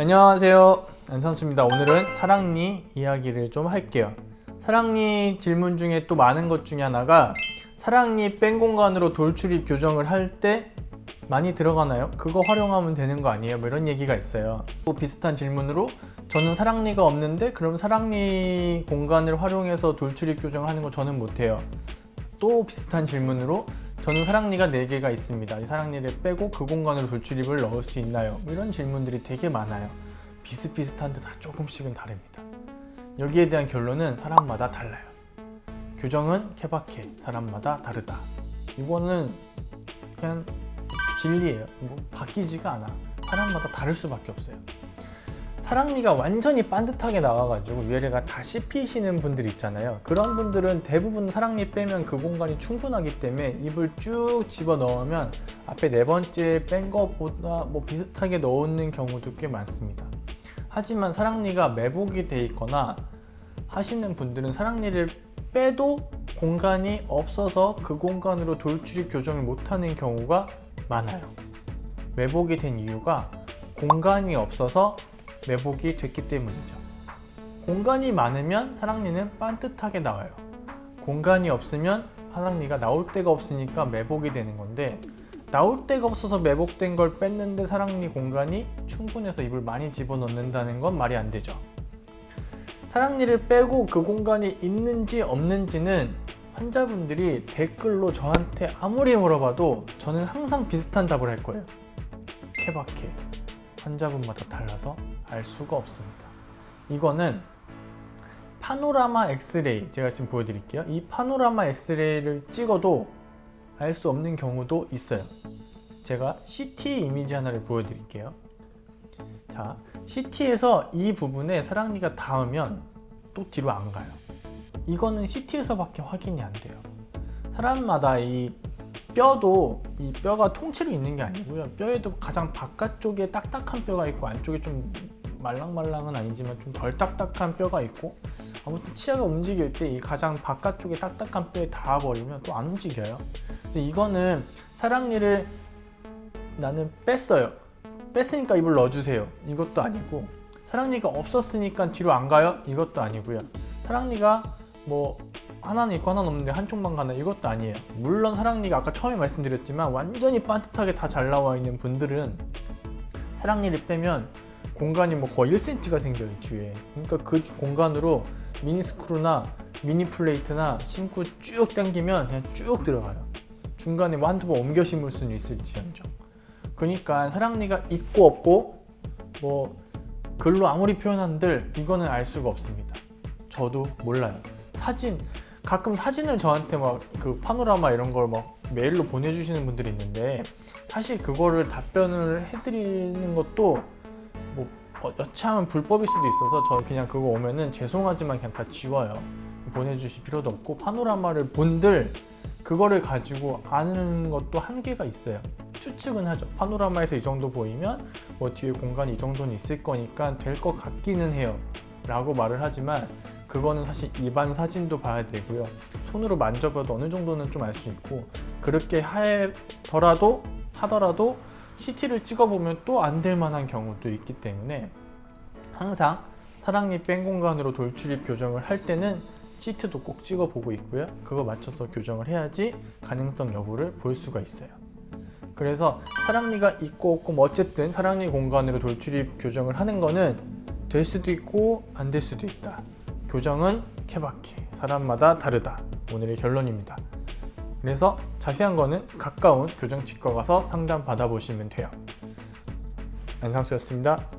안녕하세요. 안선수입니다. 오늘은 사랑니 이야기를 좀 할게요. 사랑니 질문 중에 또 많은 것 중에 하나가 사랑니 뺀 공간으로 돌출입 교정을 할 때 많이 들어가나요? 그거 활용하면 되는 거 아니에요? 뭐 이런 얘기가 있어요. 또 비슷한 질문으로 저는 사랑니가 없는데 그럼 사랑니 공간을 활용해서 돌출입 교정을 하는 거 저는 못해요. 또 비슷한 질문으로 저는 사랑니가 4개가 있습니다. 이 사랑니를 빼고 그 공간으로 돌출입을 넣을 수 있나요? 뭐 이런 질문들이 되게 많아요. 비슷비슷한데 다 조금씩은 다릅니다. 여기에 대한 결론은 사람마다 달라요. 교정은 케바케, 사람마다 다르다. 이거는 그냥 진리예요. 뭐 바뀌지가 않아. 사람마다 다를 수밖에 없어요. 사랑니가 완전히 반듯하게 나와가지고 위에가 다 씹히시는 분들 있잖아요. 그런 분들은 대부분 사랑니 빼면 그 공간이 충분하기 때문에 입을 쭉 집어 넣으면 앞에 네 번째 뺀 것보다 뭐 비슷하게 넣는 경우도 꽤 많습니다. 하지만 사랑니가 매복이 돼 있거나 하시는 분들은 사랑니를 빼도 공간이 없어서 그 공간으로 돌출입 교정을 못하는 경우가 많아요. 매복이 된 이유가 공간이 없어서 매복이 됐기 때문이죠. 공간이 많으면 사랑니는 반듯하게 나와요. 공간이 없으면 사랑니가 나올 데가 없으니까 매복이 되는 건데 나올 데가 없어서 매복된 걸 뺐는데 사랑니 공간이 충분해서 입을 많이 집어넣는다는 건 말이 안 되죠. 사랑니를 빼고 그 공간이 있는지 없는지는 환자분들이 댓글로 저한테 아무리 물어봐도 저는 항상 비슷한 답을 할 거예요. 케바케. 환자분마다 달라서 알 수가 없습니다. 이거는 파노라마 엑스레이 제가 지금 보여드릴게요. 이 파노라마 엑스레이를 찍어도 알 수 없는 경우도 있어요. 제가 CT 이미지 하나를 보여드릴게요. 자, CT에서 이 부분에 사랑니가 닿으면 또 뒤로 안 가요. 이거는 CT에서밖에 확인이 안 돼요. 사람마다 이 뼈도 이 뼈가 통째로 있는 게 아니고요. 뼈에도 가장 바깥쪽에 딱딱한 뼈가 있고 안쪽에 좀 말랑말랑은 아니지만 좀 덜 딱딱한 뼈가 있고 아무튼 치아가 움직일 때 이 가장 바깥쪽에 딱딱한 뼈에 닿아버리면 또 안 움직여요. 그래서 이거는 사랑니를 나는 뺐어요. 뺐으니까 입을 넣어주세요. 이것도 아니고 사랑니가 없었으니까 뒤로 안 가요. 이것도 아니고요. 사랑니가 뭐 하나는 있고 하나는 없는데 한쪽만 가나 이것도 아니에요. 물론 사랑니가 아까 처음에 말씀드렸지만 완전히 반듯하게 다 잘 나와 있는 분들은 사랑니를 빼면 공간이 뭐 거의 1cm가 생겨요 뒤에. 그러니까 그 공간으로 미니 스크루나 미니 플레이트나 심고 쭉 당기면 그냥 쭉 들어가요. 중간에 뭐 한두 번 옮겨 심을 수는 있을지언정. 그러니까 사랑니가 있고 없고 뭐 글로 아무리 표현한들 이거는 알 수가 없습니다. 저도 몰라요. 사진 가끔 사진을 저한테 막 그 파노라마 이런 걸 막 메일로 보내주시는 분들이 있는데 사실 그거를 답변을 해드리는 것도 뭐 어, 여차하면 불법일 수도 있어서 저 그냥 그거 오면은 죄송하지만 그냥 다 지워요. 보내주실 필요도 없고 파노라마를 본들 그거를 가지고 아는 것도 한계가 있어요. 추측은 하죠. 파노라마에서 이 정도 보이면 뭐 뒤에 공간이 이 정도는 있을 거니까 될 것 같기는 해요. 라고 말을 하지만 그거는 사실 입안 사진도 봐야 되고요. 손으로 만져봐도 어느 정도는 좀 알 수 있고 그렇게 하더라도 하더라도 CT를 찍어보면 또 안 될 만한 경우도 있기 때문에 항상 사랑니 뺀 공간으로 돌출입 교정을 할 때는 CT도 꼭 찍어보고 있고요. 그거 맞춰서 교정을 해야지 가능성 여부를 볼 수가 있어요. 그래서 사랑니가 있고 없고 뭐 어쨌든 사랑니 공간으로 돌출입 교정을 하는 거는 될 수도 있고 안 될 수도 있다. 교정은 케바케 사람마다 다르다. 오늘의 결론입니다. 그래서 자세한 거는 가까운 교정치과 가서 상담 받아보시면 돼요. 안상수였습니다.